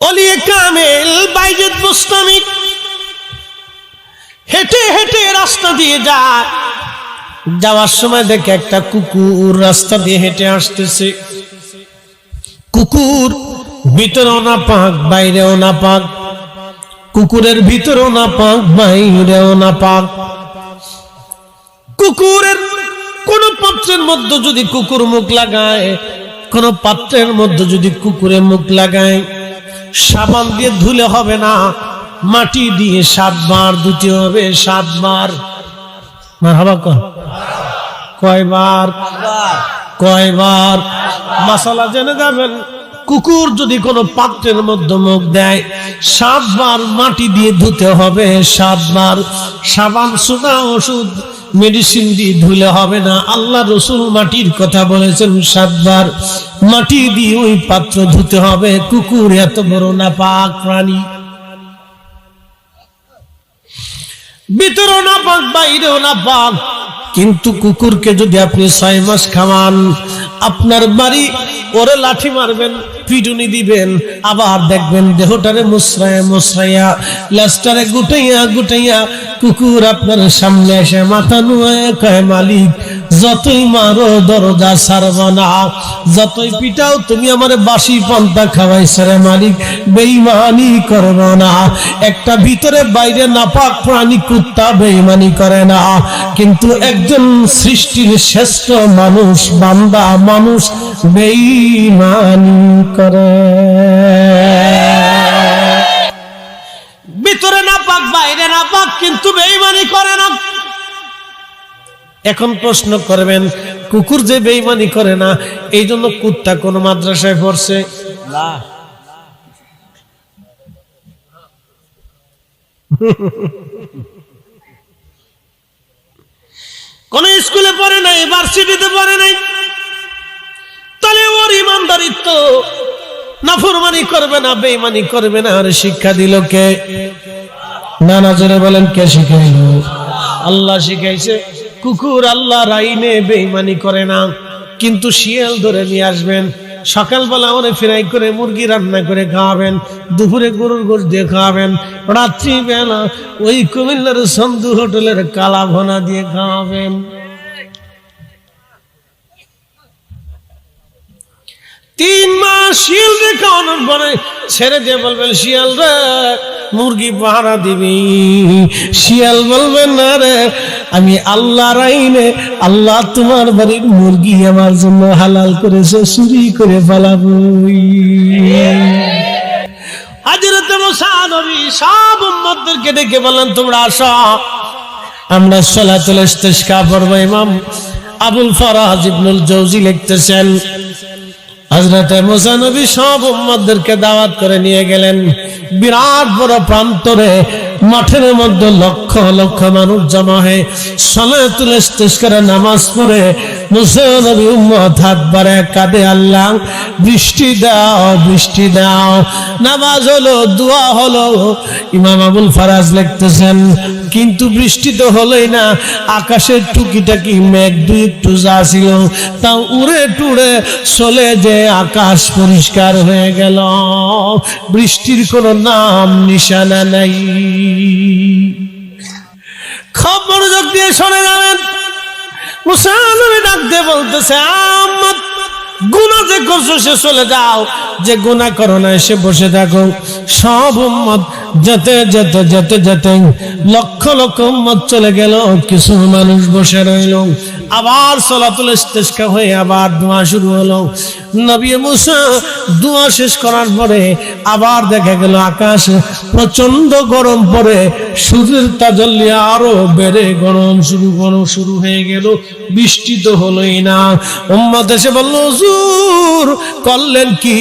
অলিয়ে কামেল, বাইজেদ বুস্তামি হেঁটে হেঁটে রাস্তা দিয়ে যায়। যাওয়ার সময় দেখে একটা কুকুর রাস্তা দিয়ে হেঁটে আসতেছে। কুকুর ভিতরেও না পাক বাইরেও না পাক কুকুরের ভিতরেও না পাক বাইরেও না পাক কুকুরের কোন পাত্রের মধ্যে যদি কুকুর মুখ লাগায়, কোন পাত্রের মধ্যে যদি কুকুরে মুখ লাগায় সাবান দিয়ে ধুলে হবে না, মাটি দিয়ে সাতবার ধুতে হবে সাতবার কয়বার? কয়বার? মশালা জেনে যাবেন, কুকুর যদি কোনো পাত্রের মধ্যে মুখ দেয় সাতবার মাটি দিয়ে ধুতে হবে সাতবার সাবান, সোনা, ওষুধ মেডিসিন দিয়ে ধুলে হবে না। আল্লাহ রসুল মাটির কথা বলেছেন, সাতবার মাটি দিয়ে ওই পাত্র ধুতে হবে। কুকুর এত বড় না পাক প্রাণী। ভিতরেও না পাক বাইরেও না পাক কিন্তু কুকুরকে যদি আপনি ছয় মাস খাওয়ান, আপনার বাড়ি ওরে লাঠি মারবেন। পিটুনি দিবেন, আবার দেখবেন দেহটারে মুসরায়া মুসরাইয়া লাস্টারে গুটাইয়া গুটাইয়া কুকুর আপনার সামনে এসে মাথা নুয়ে কয়, মালিক, যতই মারো দরজা সারব না, যতই পিটাও তুমি আমার বাসি পন্থা খাওয়াইছে রে মালিক বেইমানি করব না। একটা ভিতরে বাইরে নাপাক প্রাণী কুত্তা বেইমানি করে না, কিন্তু একজন সৃষ্টির শ্রেষ্ঠ মানুষ, বান্দা, মানুষ বেইমানি করে। ভিতরে না পাক বাইরে না পাক কিন্তু বেইমানি করে না। এখন প্রশ্ন করবেন, কুকুর যে বেইমানি করে না এই জন্য কুত্তা কোন মাদ্রাসায় পড়ছে? কোন স্কুলে পড়ে নাই, ভার্সিটিতে পড়ে নাই। ওর ইমানদারিত্ব নাফরমানি করবে না বেইমানি করবে না। আর শিক্ষা দিল কে? না না, জোরে বলেন, কে শিখাইল? আল্লাহ শিখাইছে, কুকুর আল্লাহর আইনে বেইমানি করে না, কিন্তু শিয়াল ধরে নিয়ে আসবেন, সকালবেলা ওরে ফ্রাই করে মুরগি রান্না করে খাওয়াবেন, দুপুরে গরুর গোশ দিয়ে খাওয়াবেন, রাত্রিবেলা ওই কুমিল্লার সন্ধু হোটেলের কালা ভনা দিয়ে খাওয়াবেন। তিন মাস শিয়াল রে খাওয়ানোর পরে ছেড়ে দিয়ে বলবেন, শিয়াল রে, মুরগি পাহারা দিবি। শিয়াল বলবেন, না রে, আমি আল্লাহর আইনে, আল্লাহ তোমার বাড়ির মুরগি আমার জন্য হালাল করেছে, চুরি করে পালাবই হাজরতে মুসা সব উম্মতদেরকে ডেকে বললেন, তোমরা আসো। আমরা সলাতুল ইস্তিসকা পড়ব, ইমাম আবুল ফরাজ ইবনুল জৌজি লিখতেছেন হজরত মুসা নবী সব উম্মতদেরকে দাওয়াত করে নিয়ে গেলেন। বিরাট বড় প্রান্তরে, মাঠের মধ্যে লক্ষ লক্ষ মানুষ জমা হয়ে সলাতুল ইস্তিসকারে নামাজ পড়ে মুসা নবী উম্মত হাত বাড়ে কাঁদে, আল্লাহ, বৃষ্টি দাও বৃষ্টি দাও, নামাজ হলো, দোয়া হলো। ইমাম আবুল ফারাজ লিখতেছেন কিন্তু বৃষ্টি তো হলোই না। আকাশের টুকিটাকি মেঘ দুই একটু যা ছিল তা উড়ে টুড়ে চলে যে আকাশ পরিষ্কার হয়ে গেল। বৃষ্টির কোনো নাম নিশানা নাই। খবর মনোযোগ দিয়ে শোনে যাবেন মুসানবী ডাক দিয়ে বলতেছে আম্মা গুণা যে করছ, সে চলে যাও। যে গুণা করো না, এসে বসে থাকো। সব উম্মত যেতে যেতে যেতে যেতে লক্ষ লক্ষ উম্মত চলে গেল। কিছু মানুষ বসে রইল। আবার সলাতুল ইস্তেস্কা হয়ে আবার দোয়া শুরু হলো। নবী মুসা দোয়া শেষ করার পরে আবার দেখা গেল আকাশ প্রচণ্ড গরম পড়ে সূর্যের তাজল্লি আরও বেড়ে গরম শুরু গরম শুরু হয়ে গেল, বৃষ্টি তো হলোই না। উম্মত এসে বলল, হুজুর, করলেন কি?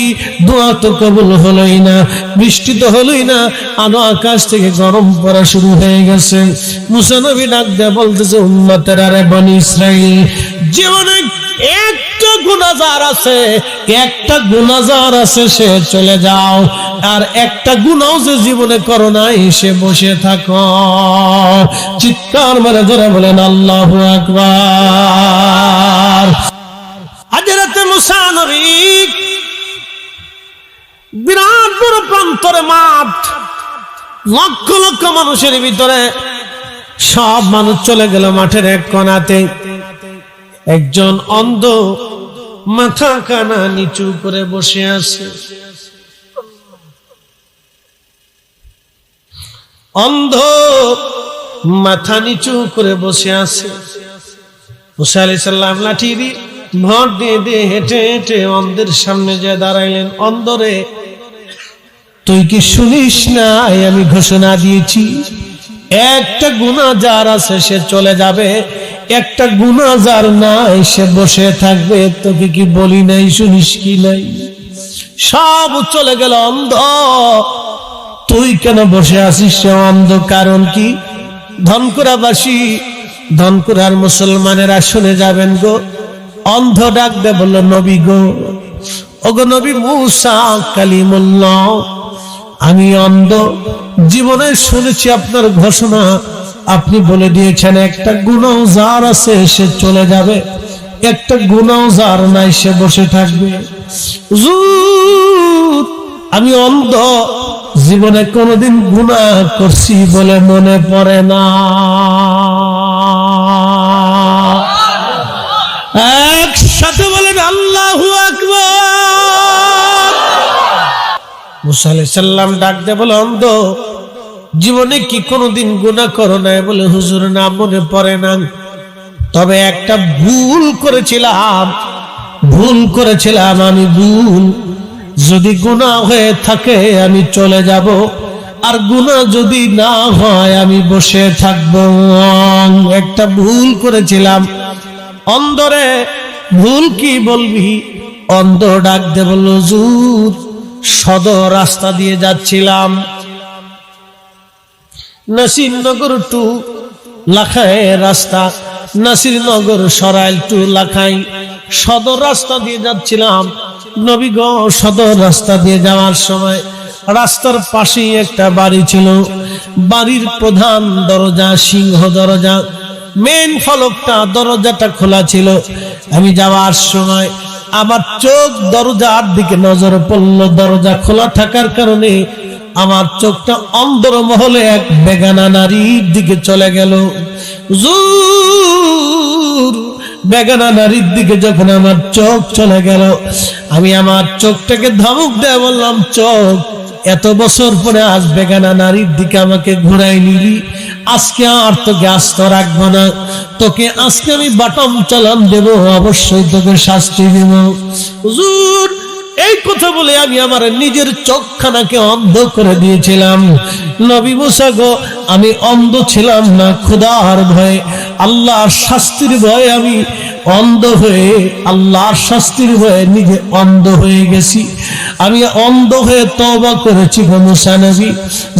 দোয়া তো কবুল হলোই না, বৃষ্টি তো হলোই না আরও আকাশ থেকে গরম পড়া শুরু হয়ে গেছে। মুসানবী ডাক দেয়া বলতেছে, উম্মতের আরে বনি ইসরাইল, জীবনে একটা গুণাজার আছে একটা গুণাজার আছে সে চলে যাও, আর একটা গুণাও যে জীবনে করো নাই, সে বসে থাকো। চিৎকার মেরে ধরে বলেন, আল্লাহ আকবার। বিরাট বড় প্রান্তরে মাঠ, লক্ষ লক্ষ মানুষের ভিতরে সব মানুষ চলে গেল মাঠের এক কোনাতে একজন অন্ধ মাথা কানা নিচু করে বসে আছে। অন্ধ মাথা নিচু করে বসে আছে। মুসা আলি সাল্লাম লাঠি দিয়ে ভর দিয়ে দিয়ে হেঁটে হেঁটে অন্ধের সামনে যে দাঁড়াইলেন, অন্ধরে, তুই কি শুনিস না? আমি ঘোষণা দিয়েছি, একটা গুণা যার আছে সে চলে যাবে একটা গুণা যার নাই সে বসে থাকবে, তোকে কি বলি নাই, শুনিস কি নাই? সব চলে গেল অন্ধ। তুই কেন বসে আছিস সে অন্ধ? কারণ কি? ধনকুরাবাসী, ধনকুরার মুসলমানেরা শুনে যাবেন গো, অন্ধ ডাক দে বলল, নবী গো, ওগো নবী মুসা কালিমুল্লাহ, আমি অন্ধ। জীবনে শুনেছি আপনার ঘোষণা আপনি বলে দিয়েছেন, একটা গুণাও যার আছে, সে চলে যাবে। একটা গুণাও যার নাই, সে বসে থাকবে। আমি অন্ধ, জীবনে কোনোদিন গুণা করছি বলে মনে পড়ে না। একসাথে বলেন, আল্লাহু আকবার। মুসা আলাইহিস সাল্লাম ডাক দে বলে, অন্ধ জীবনে কি কোনোদিন গুণা করো নাই বলে হুজুর না মনে পড়ে না? তবে একটা ভুল করেছিলাম ভুল করেছিলাম আমি ভুল। যদি গুণা হয়ে থাকে আমি চলে যাব, আর গুণা যদি না হয় আমি বসে থাকব। একটা ভুল করেছিলাম। অন্ধরে ভুল কি বলবি? অন্ধ ডাক দে বলল হুজুর, সদর রাস্তা দিয়ে যাচ্ছিলাম। নাসিরনগর টু লাখায় রাস্তা, নাসিরনগর সরাইল টু লাখাই সদর রাস্তা দিয়ে যাচ্ছিলাম। নবীগ সদর রাস্তা দিয়ে যাওয়ার সময় রাস্তার পাশেই একটা বাড়ি ছিল। বাড়ির প্রধান দরজা, সিংহ দরজা মেন ফলকটা দরজাটা খোলা ছিল। আমি যাওয়ার সময় আমার চোখ দরজার দিকে নজর পড়ল। দরজা খোলা থাকার কারণে আমার চোখটা অন্দর মহলে এক বেগানা নারীর দিকে চলে গেল। বেগানা নারীর দিকে যখন আমার চোখ চলে গেল, আমি আমার চোখটাকে ধমক দেয় বললাম, চোখ, এত বছর পরে আজ বেগানা নারীর দিকে আমাকে ঘুরাই নিলি। আজকে আর তোকে আস্ত রাখব না। তোকে আজকে আমি বাটম চালান দেব, অবশ্যই তোকে শাস্তি দেব। হুজুর এই কথা বলে আমি আমার নিজের চোখখানাকে অন্ধ করে দিয়েছিলাম। নবী মুসা গো, আমি অন্ধ ছিলাম না খুদার ভয়ে। আল্লাহ শাস্তির ভয়ে আমি অন্ধ হয়ে, আল্লাহর শাস্তির ভয়ে নিজে অন্ধ হয়ে গেছি। আমি অন্ধ হয়ে তবা করেছি গো মুসা নবী।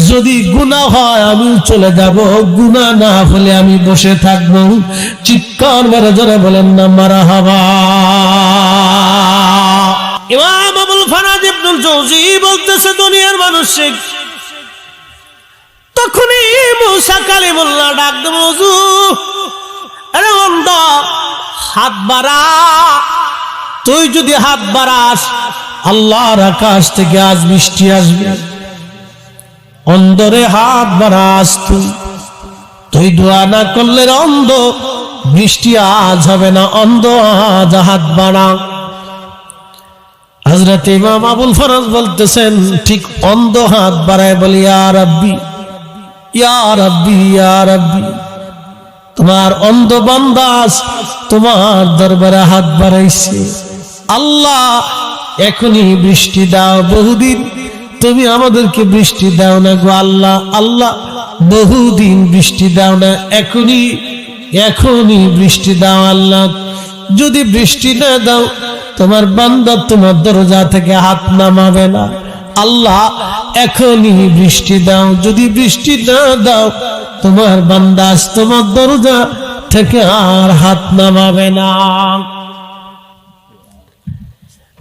যদি গুনাহ হয়, আমি চলে যাব। গুনাহ না হলে আমি বসে থাকব। চিৎকার মেরে জোরে বলেন না মারা হাবা ইমাম আবুল ফারাজ ইবনুল জৌজি বলতেছে, দুনিয়ার মানুষ তখনই মুসা কালিমুল্লাহ ডাক দেব আরে অন্ধ হাত বাড়া। তুই যদি হাত বাড়াস, আল্লাহর আকাশ থেকে আজ বৃষ্টি আসবে। অন্ধরে হাত বাড়াস তুই। তুই দোয়া না করলে অন্ধ, বৃষ্টি আজ হবে না, অন্ধ আজ হাত বাড়া। হজরত ইমাম আবুল ফরাজ বলতেছেন, ঠিক অন্ধ হাত বাড়ায় বলি, ইয়া রাব্বি ইয়া রাব্বি ইয়া রাব্বি, তোমার অন্ধ বান্দাস তোমার দরবারে হাত বাড়াইছে। আল্লাহ, এখনই বৃষ্টি দাও বহুদিন, তুমি আমাদেরকে বৃষ্টি দাও না গো আল্লাহ আল্লাহ বহুদিন বৃষ্টি দাও না, এখনই এখনই বৃষ্টি দাও আল্লাহ। যদি বৃষ্টি না দাও, তোমার বান্দা তোমার দরজা থেকে হাত নামাবে না। আল্লাহ, এখনই বৃষ্টি দাও। যদি বৃষ্টি না দাও, তোমার বান্দাস তোমার দরজা থেকে আর হাত নামাবে না।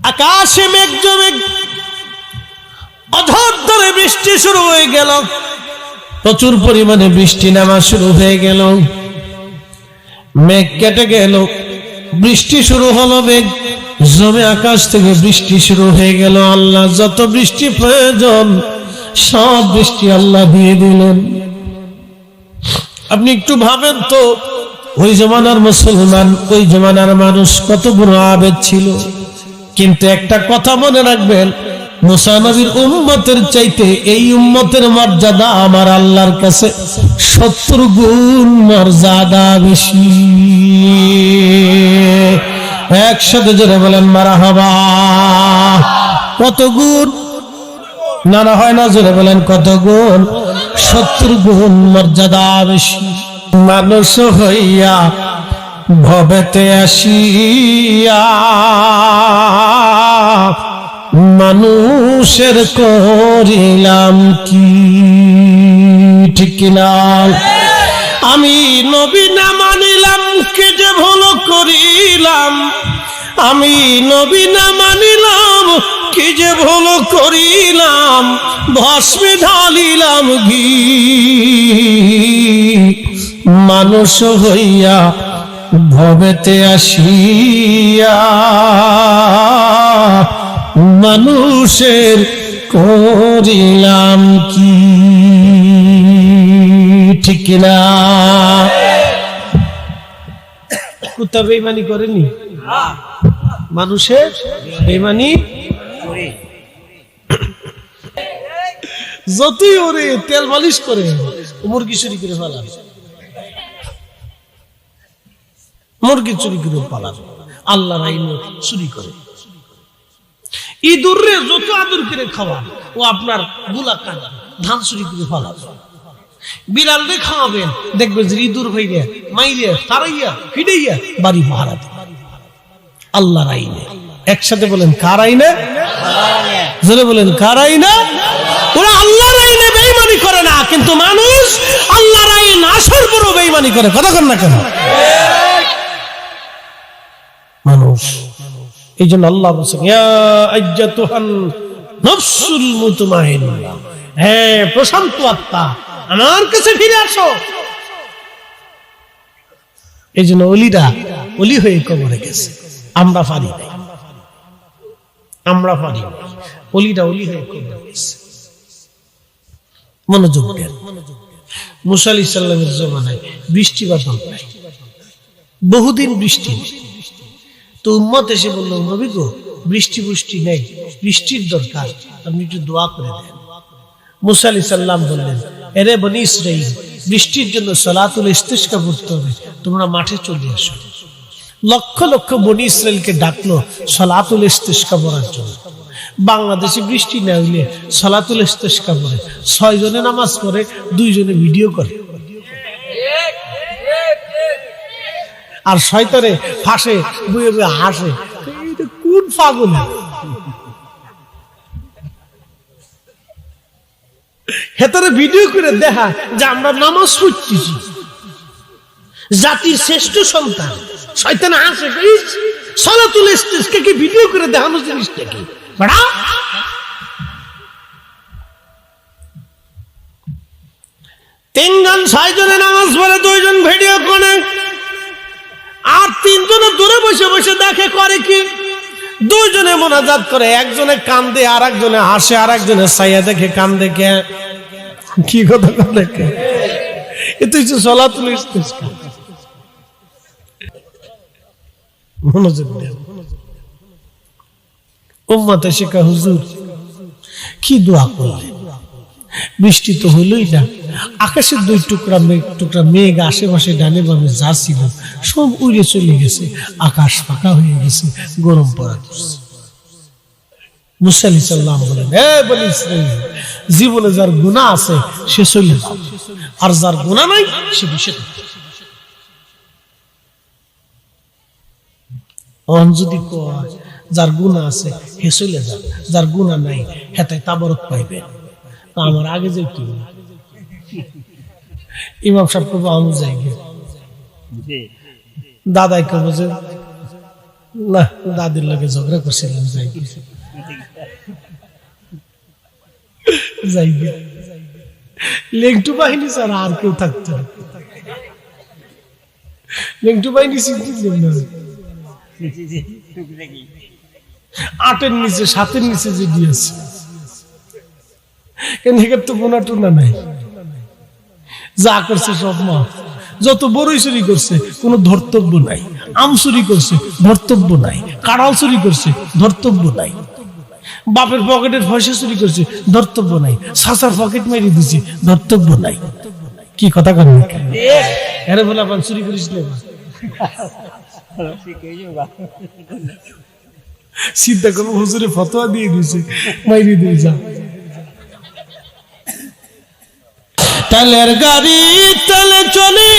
আকাশে মেঘ জমে অধর ধরে বৃষ্টি শুরু হয়ে গেল। প্রচুর পরিমাণে বৃষ্টি নামা শুরু হয়ে গেল। মেঘ কেটে গেল। বৃষ্টি শুরু হলো মেঘ জমে আকাশ থেকে বৃষ্টি শুরু হয়ে গেল আল্লাহ, যত বৃষ্টি প্রয়োজন, সব বৃষ্টি আল্লাহ দিয়ে দিলেন। আপনি একটু ভাবেন তো, ওই জমানার মুসলমান, ওই জমানার মানুষ কত বড় আবেদ ছিল। কিন্তু একটা কথা মনে রাখবেন মুসানবীর উম্মতের চাইতে এই উম্মতের মর্যাদা আমার আল্লাহর কাছে সত্তর গুণ মর্যাদা বেশি। একসাথে জোরে বলেন মারা হবা কত গুণ? না না, হয় না, জোরে বলেন, কত গুণ? সত্তর গুণ মর্যাদা বেশি। মানুষ হইয়া ভবেতে আসিয়া, মানুষের করিলাম কি? ঠিক না আমি নবী না মানিলাম, কে যে করিলাম আমি নবী না মানিলাম, কি যে ভুল করিলাম, ভস্মে ঢালিলাম ঘি মানুষ হইয়া ভবেতে আসিয়া, মানুষের করিলাম কি? ঠিক না কুত্তা বেইমানি করেনি? মানুষের বেইমানি যতই ওরে তেল মালিশ করে, মুরগি চুরি করে ফেলা। মুরগি চুরি করে পালার আল্লাহর চুরি করে। যত আদর করে খাওয়া, ও আপনারগুলা কাটা ধান চুরি করে ফেলাবে বিড়াল রে খাওয়াবেন দেখবে যে ইঁদুর হইয়া মাইরে তারাইয়া ফিডাইয়া বাড়ি ভাড়া আল্লাহর আইনে। একসাথে বলেন, কার আইনে? জোরে বলেন, কার আইনে? ওরা আল্লাহর আইনে বেইমানি করে না, কিন্তু মানুষ আল্লাহর আইন পরও বেইমানি করে। কথা না কেন? মানুষ। এই জন্য আল্লাহ বলছেন নফসুল হ্যাঁ প্রশান্ত আত্মা আমার কাছে ফিরে আসো। এই জন্য অলিরা অলি হয়ে কবরে গেছে। আমরা পারি নাই। আমরা পারি নাই। অলিরা অলি হয়ে কবরে গেছে। মনোযোগ দেন। মুসা আলি সাল্লামের জমানায় বৃষ্টি বাদল নাই। বহুদিন বৃষ্টি তো উম্মত এসে বলল, নবী গো, বৃষ্টি বৃষ্টি নেই। বৃষ্টির দরকার। আপনি একটু দোয়া করে দেন। মুসা আলি সাল্লাম বললেন এরে বনি ইসরাইল, বৃষ্টির জন্য সলাতুল ইস্তেস্কা পড়তে হবে, তোমরা মাঠে চলে আসো। লক্ষ লক্ষ বনি ইসরায়েলকে ডাকলো সলাতুল ইস্তেস্কা পড়ার জন্য। বাংলাদেশে বৃষ্টি না হইলে সলাতুল ইস্তেস্কা পড়ে, ছয় জনে নামাজ পড়ে দুইজনে ভিডিও করে। আর শয়তানে ফাঁসে বুয়ে বুয়ে হাসে। কোন পাগল? হেতারে ভিডিও করে দেখা যে আমরা নামাজ পড়তেছি। জাতির শ্রেষ্ঠ সন্তান। শয়তানে ইস, সলাতুল ইস্তেসকে কি ভিডিও করে দেখানো জিনিসটা কি? বাড়া। তিনজন নামাজ পড়ে দুইজন ভিডিও করে। আর তিনজনে দূরে বসে বসে দেখে করে কি? দুইজনে মোনাজাত করে একজনে কান্দে আর একজনে হাসে আর একজনে সাইয়া দেখে কান দেখে কি কথা দেখে এ তুই সলাতুল ইস্তেসকা মনোযোগ উম্মত শেখা হুজুর, কি দোয়া করলেন? বৃষ্টি তো হলোই না। আকাশের দুই টুকরা মেঘ টুকরা মেঘ আশেপাশে ডানে বামে যা ছিল সব উড়ে চলে গেছে। আকাশ ফাঁকা হয়ে গেছে, গরম পড়া মুসালি সাল্লাম বলেন হে বলি জীবনে যার গুণা আছে সে চলে আর যার গুণা নাই সে অন যদি কয় যার গুণা আছে হে চলে যান যার গুণা নাই হেতায় তাবরক পাইবে। তা আমার আগে যে কি ইমাম সাহেব কব আমি যাই দাদাই কব যে না দাদির লগে ঝগড়া করছিলাম যাই গে। যাই গে। লেংটু বাহিনী স্যার আর কেউ থাকতো লেংটু বাহিনী আটের নিচে, সাতের নিচে যে কেন এখানে তো টোনা নাই। যা করছে সব মা। যত বড়ই চুরি করছে, কোনো ধর্তব্য নাই। আম চুরি করছে, ধর্তব্য নাই। কাড়াল চুরি করছে, ধর্তব্য নাই। বাপের পকেটের পয়সা চুরি করছে ধর্তব্য নাই। সাসার পকেট মেরে দিছে ধর্তব্য নাই। কি কথা কেন আরে বলে আপন চুরি করিস চিন্তা করব হুজুরে ফতোয়া দিয়ে দিয়েছে মাইরি দিয়ে যা। তেলের গাড়ি তেলে চলে।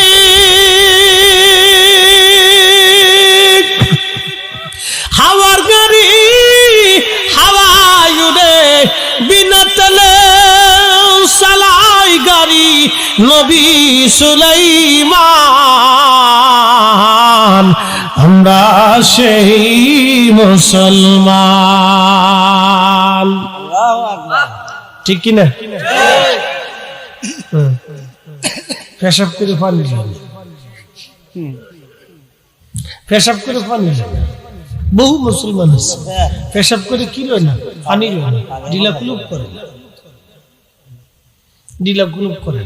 গাড়ি নবী সুলাইমান, আমরা সেই মুসলমান। ঠিক কিনা? হুম। পেশাব করে পানি পেশাব করে পানি বহু মুসলমান আছে। পেশাব করে কি লয় না? পানি লয় না। ডিলা কুলুপ করে। না ডিলা কুলুপ করে।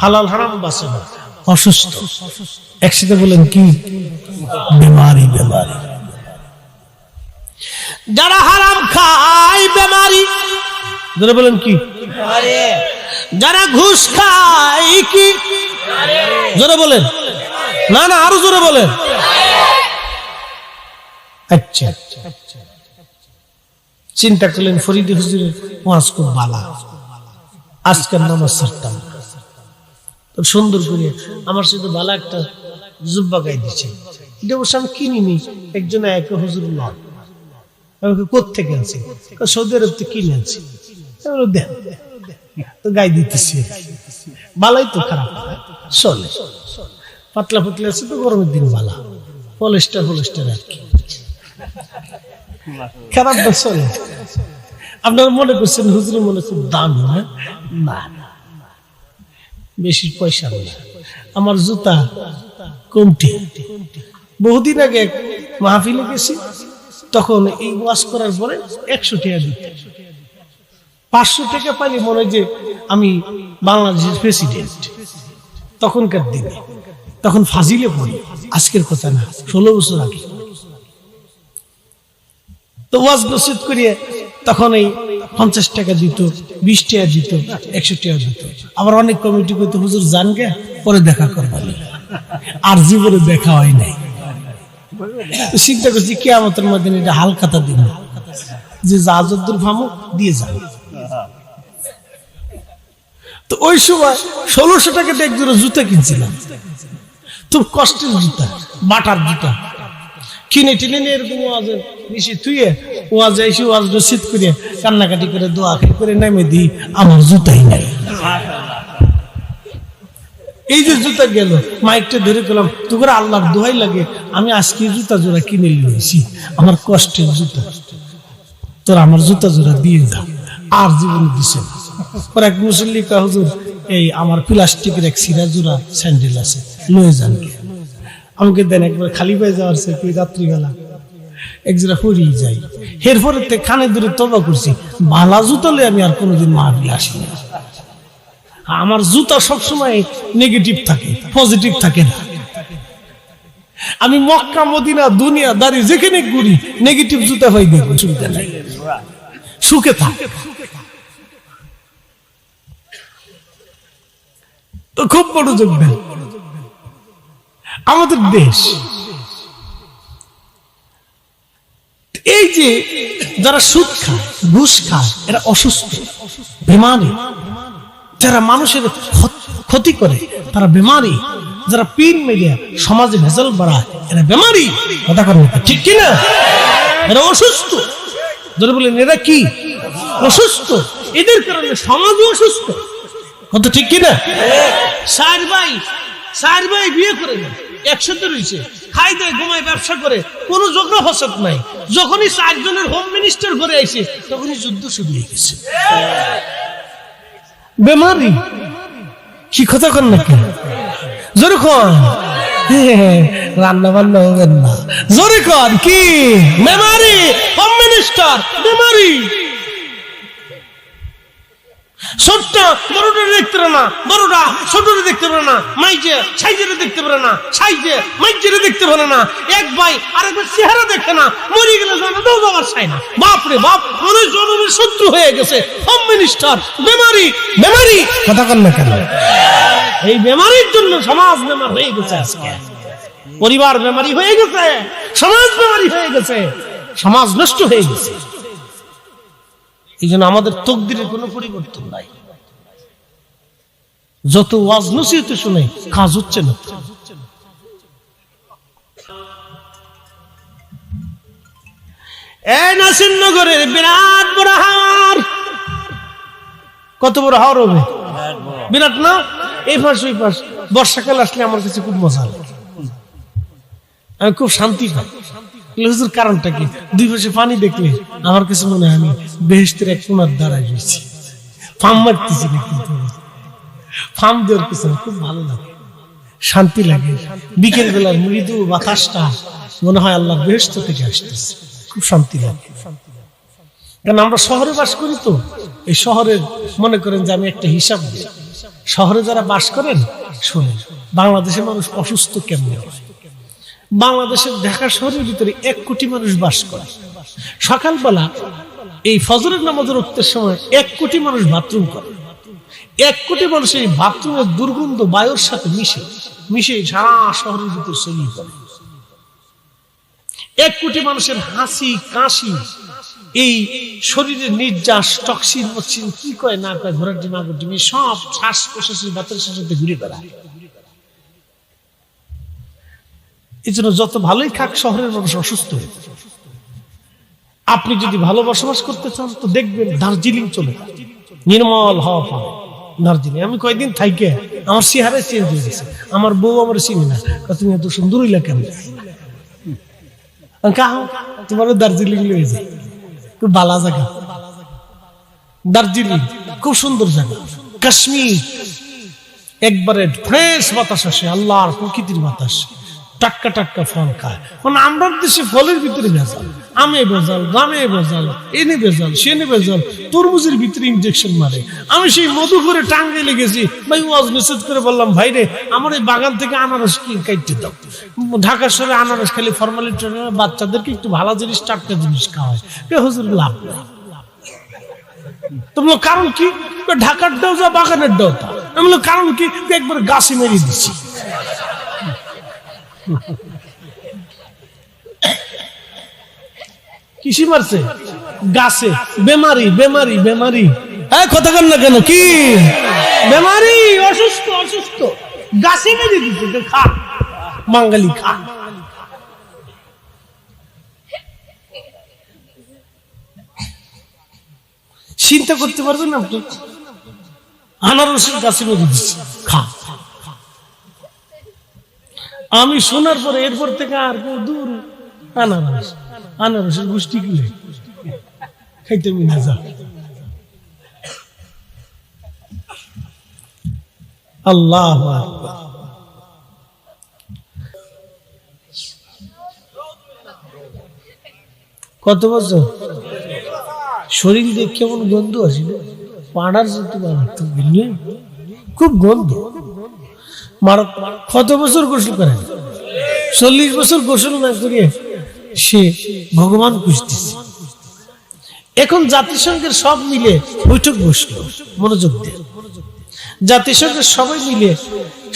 হালাল হারাম বাসে না। অসুস্থ। একসাথে বলেন কি? বেমারি বেমারি। যারা হারাম খায় বেমারি, যারা বলেন কি? যারা ঘুষ খায় কি? জোরে বলেন? না না, আরও জোরে বলেন। আচ্ছা। চিন্তা করলেন ফরিদি হুজুরের ওয়াজ খুব বালা। আজকের নামাজ তো সুন্দর করে আমার সাথে ভালো একটা জুব্বা গাই দিচ্ছে এটা অবশ্য আমি কিনিনি, একজন এক হুজুর নয় আমাকে কোথেকে আনছি? সৌদি আরব থেকে কিনে আনছি। দেন। তো গাই দিতেছি। বালাই তো খারাপ চলে। পাতলা পাতলা আছে তো, গরমের দিন বালা। পলেস্টার পলেস্টার আর কি। খারাপ না চলে। আপনারা মনে করছেন হুজুর মনে খুব দাম না না। বেশি পয়সা না আমার জুতা কমটি বহুদিন আগে মাহফিলে গেছি, তখন এই ওয়াশ করার পরে একশো টাকা দিতে। পাঁচশো টাকা পাইলে মনে যে আমি বাংলাদেশের প্রেসিডেন্ট তখনকার দিনে, তখন ফাজিলে পড়ি, আজকের কথা না, ষোলো বছর আগে। তো ওয়াজ নসিদ করিয়ে তখন এই পঞ্চাশ টাকা দিত, বিশ টাকা দিত, একশো টাকা দিত। আবার অনেক কমিটি করতে হুজুর জান গে, পরে দেখা করবেন আর জীবনে দেখা হয় নাই। চিন্তা করছি কে আমাদের মধ্যে এটা হালকাতা দিন। যে যা যদ্দুর দিয়ে যাবে। তো ওই সময় ষোলোশো টাকা এক জোড়া জুতা কিনছিলাম। খুব কষ্টের জুতা, বাটার জুতা। কিনে টিনে নিয়ে এরকম ওয়াজে নিশি তুইয়ে ওয়াজে এসে ওয়াজ রসিদ করে কান্নাকাটি করে, দোয়া খেয়ে করে নেমে দিই, আমার জুতাই নাই। এই যে জুতা গেল, মাইকটা ধরে গেলাম তো করে আল্লাহর দোহাই লাগে, আমি আজকে জুতা জোড়া কিনে নিয়েছি আমার কষ্টের জুতা। তোর আমার জুতা জোড়া দিয়ে দাও আর জীবন দিছে না। পরে এক মুসল্লি হুজুর, এই আমার প্লাস্টিকের এক সিরা জোড়া স্যান্ডেল আছে, লয়ে যান কে? আমাকে দেন, একবার খালি পায়ে যাওয়ার সে কি রাত্রিবেলা। এক জোড়া পরিয়ে যাই। এরপরে তে খানে দূরে তবা করছি ভালা জুতা লয়ে আমি আর কোনোদিন মাহফিল আসি না। আমার জুতা সবসময় নেগেটিভ থাকে পজিটিভ থাকে না। আমি মক্কা, মদিনা, দুনিয়া, দাঁড়ি যেখানে ঘুরি নেগেটিভ জুতা হয়ে দেখব অসুবিধা নাই সুখে থাক। তো খুব বড় যোগদান আমাদের দেশ। এই যে যারা সুদ খায়, ঘুষ খায়, এরা অসুস্থ বেমারি যারা মানুষের ক্ষতি করে, তারা বেমারি যারা পিন মেরিয়া সমাজে ভেজাল বাড়ায়, এরা বেমারি কথা করেন ঠিক কিনা? এরা অসুস্থ। ধরে বলেন এরা কি? অসুস্থ। এদের কারণে সমাজও অসুস্থ। কত ঠিক কিনা? চার ভাই চার ভাই বিয়ে করে না একসাথে রয়েছে। খাই দেয়, ঘুমায়, ব্যবসা করে। কোনো যোগ্য ফসক নাই। যখনই চারজনের হোম মিনিস্টার ঘরে আইছে, তখনই যুদ্ধ শুরু হয়ে গেছে। বেমারি? কি কথা কন নাকি যেরকম রান্না বান্না হবেন না। জোরে কর কি? মেমারি হোম মিনিস্টার মেমারি ছোট্ট বড়টা দেখতে পারে না। বড়টা ছোটটা দেখতে পারে না। মাইজে সাইজেরে দেখতে পারে না। সাইজে মাইজেরে দেখতে পারে না। এক ভাই আরেকবার চেহারা দেখে না। মরে গেলে জানা দাও বাবার চাই না। বাপ বাপ জনমের শত্রু হয়ে গেছে। হোম মিনিস্টার বেমারি বেমারি। কথা কন না কেন? এই বেমারির জন্য সমাজ বেমার হয়ে গেছে আজকে। পরিবার বেমারি হয়ে গেছে। সমাজ বেমারি হয়ে গেছে। সমাজ নষ্ট হয়ে গেছে। এই জন্য আমাদের তকদিরের কোনো পরিবর্তন নাই। যত ওয়াজ নসিহত শুনে কাজ হচ্ছে না। নাসিরনগরের বিরাট বড় হাওয়ার। কত বড় হাওয়ার হবে? বিরাট না? এই পাশ, ওই পাশ। বর্ষাকাল আসলে আমার কাছে খুব মজা লাগে। আমি খুব শান্তি পাই। হুজুর কারণটা কি? দুই পাশে পানি দেখলে আমার কাছে মনে হয় আমি বেহেস্তের এক কোনার দাঁড়ায় রয়েছি ফার্ম মারতেছি না ফার্ম দেওয়ার পিছনে খুব ভালো লাগে। শান্তি লাগে। বিকেল বেলার মৃদু বাতাসটা মনে হয় আল্লাহ বেহেস্ত থেকে আসতেছে। খুব শান্তি লাগে। কারণ আমরা শহরে বাস করি তো, এই শহরের মনে করেন যে আমি একটা হিসাব দিই। শহরে যারা বাস করেন, শোনেন, বাংলাদেশের মানুষ অসুস্থ কেমন হয়? বাংলাদেশের ঢাকা শহরের ভিতরে এক কোটি মানুষ বাস করে। সকালবেলা এই ফজরের নামাজের উঠতে সময় এক কোটি মানুষ বাথরুম করে। এক কোটি মানুষ এই বাথরুমের দুর্গন্ধ বায়ুর সাথে মিশে মিশে সারা শহরের ভিতরে ছড়িয়ে পড়ে। এক কোটি মানুষের হাসি, কাশি, এই শরীরের নির্যাস টক্সিন মক্সিন কি কয় না কয় ঘোরার ডিম, আগর সব শ্বাস প্রশ্বাসের বাতাসের সাথে ঘুরে বেড়ায়। এই জন্য যত ভালোই খাক, শহরের মানুষ অসুস্থ হয়ে আপনি যদি ভালো বসবাস করতে চান, তো দেখবেন দার্জিলিং চলে নির্মল হওয়া পাবে দার্জিলিং। আমি কয়েকদিন থাইকে আমার চেহারা চেঞ্জ হয়ে গেছে। আমার বউ আমার চিনি না। তুমি এত সুন্দর কেন? কাহ তোমার দার্জিলিং লয়ে যায় খুব ভালো জায়গা। দার্জিলিং, খুব সুন্দর জায়গা। কাশ্মীর, একবারে ফ্রেশ বাতাস আসে, আল্লাহর প্রকৃতির বাতাস। টাটকা টাটকা ফল খায়। মানে আমরা দেশে ফলের ভিতরে ভেজাল। আমে ভেজাল, গামে ভেজাল, এনে ভেজাল, সেনে ভেজাল, তরমুজের ভিতরে ইনজেকশন মারে। আমি সেই মধু করে টাঙ্গে লেগেছি ভাই, ওয়াজ মেসেজ করে বললাম, ভাই রে, আমার এই বাগান থেকে আনারস কি কাটতে দাও? ঢাকা শহরে আনারস খালি ফর্মালিটি বাচ্চাদেরকে একটু ভালো জিনিস, টাটকা জিনিস খাওয়ায়। হুজুর, লাভ তো কারণ কি? ঢাকার ডাও যা, বাগানের তা। আমি কারণ কি? একবার গাছে মেরে দিচ্ছি কিসি মারছে? গাছে। বেমারি বেমারি বেমারি। হ্যাঁ কথা কন না কেন? কি? বেমারি অসুস্থ অসুস্থ। গাছে মেরে দিচ্ছে খা। বাঙালি খা। চিন্তা করতে পারবেন আপনি আনারসের গাছে মেরে দিচ্ছে খা। আমি শোনার পরে এরপর থেকে আর কেউ দূর আনারস, আনারসের গোষ্ঠী গুলে খাইতে মিনা যা আল্লাহ কত বছর? শরীর দিয়ে কেমন গন্ধ আসিল পাড়ার মারাত্মক বুঝলি খুব গন্ধ। কত বছর গোসল করেন? চল্লিশ বছর গোসল না করিয়ে সে ভগবান খুঁজতেছে। এখন জাতিসংঘের সব মিলে বৈঠক বসল, মনোযোগ দিয়ে। জাতিসংঘের সবাই মিলে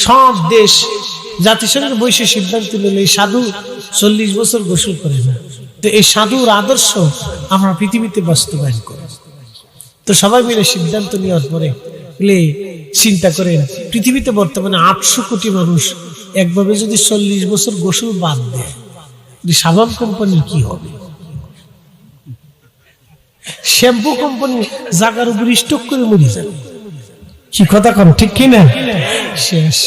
সব দেশ জাতিসংঘের বৈশে সিদ্ধান্ত নিল, এই সাধু চল্লিশ বছর গোসল করে না। তো এই সাধুর আদর্শ আমরা পৃথিবীতে বাস্তবায়ন করি। তো সবাই মিলে সিদ্ধান্ত নেওয়ার পরে বলে চিন্তা করেন, পৃথিবীতে বর্তমানে আটশো কোটি মানুষ একভাবে যদি চল্লিশ বছর গোসল বাদ দেয় সাবান কোম্পানির কি হবে? শ্যাম্পু কোম্পানি জাগার উপর স্টক করে মরে যাবে। কি কথা কন, ঠিক কি না? শেষ।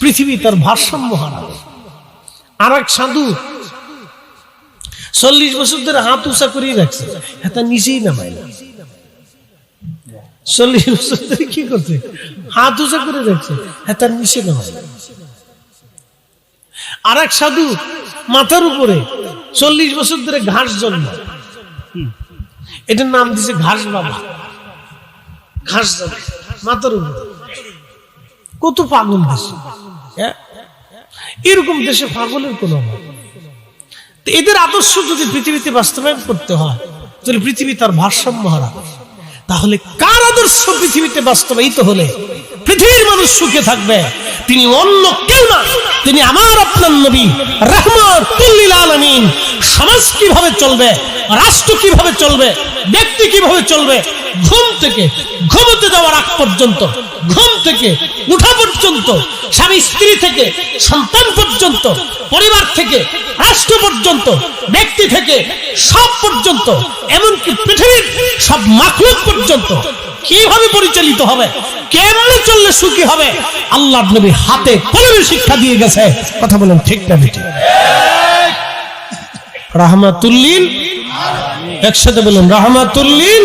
পৃথিবী তার ভারসাম্য হারাবে। আর এক সাধু চল্লিশ বছর ধরে হাত উঁচা করিয়ে রাখছে হ্যাঁ নিচেই নামায় না। চল্লিশ বছর ধরে কি করছে? হাত উঁচা করে রাখছে হ্যাঁ তার আর এক সাধু মাথার উপরে চল্লিশ বছর ধরে ঘাস জন্ম এটার নাম দিছে ঘাস বাবা। ঘাস মাথার উপরে। কত পাগল দেশে। হ্যাঁ? এরকম দেশে পাগলের কোনো। এদের আদর্শ যদি পৃথিবীতে বাস্তবায়ন করতে হয়, তাহলে পৃথিবী তার ভারসাম্য হারাবে। তাহলে কার আদর্শ পৃথিবীতে বাস্তবায়িত হলে? পৃথিবীর মানুষ সুখে থাকবে। তিনি অন্য কেউ না। তিনি আমার আপনার নবী। রহমতুল্লিল আলমিন। সমাজ কীভাবে চলবে? রাষ্ট্র কীভাবে চলবে? ব্যক্তি কীভাবে চলবে? ঘুম থেকে ঘুমোতে যাওয়ার আগ পর্যন্ত ঘুম থেকে উঠা পর্যন্ত, স্বামী, স্ত্রী থেকে, সন্তান পর্যন্ত, পরিবার থেকে, রাষ্ট্র পর্যন্ত, ব্যক্তি থেকে, সব পর্যন্ত, এমনকি পৃথিবীর সব মাখলুক পর্যন্ত, কীভাবে পরিচালিত হবে, কেমনে চললে সুখী হবে আল্লাহ নবী হাতে কলমে শিক্ষা দিয়ে গেছে। কথা বলেন ঠিক না বেটি রাহমাতুল্লিল একসাথে বলুন রাহমাতুল্লিল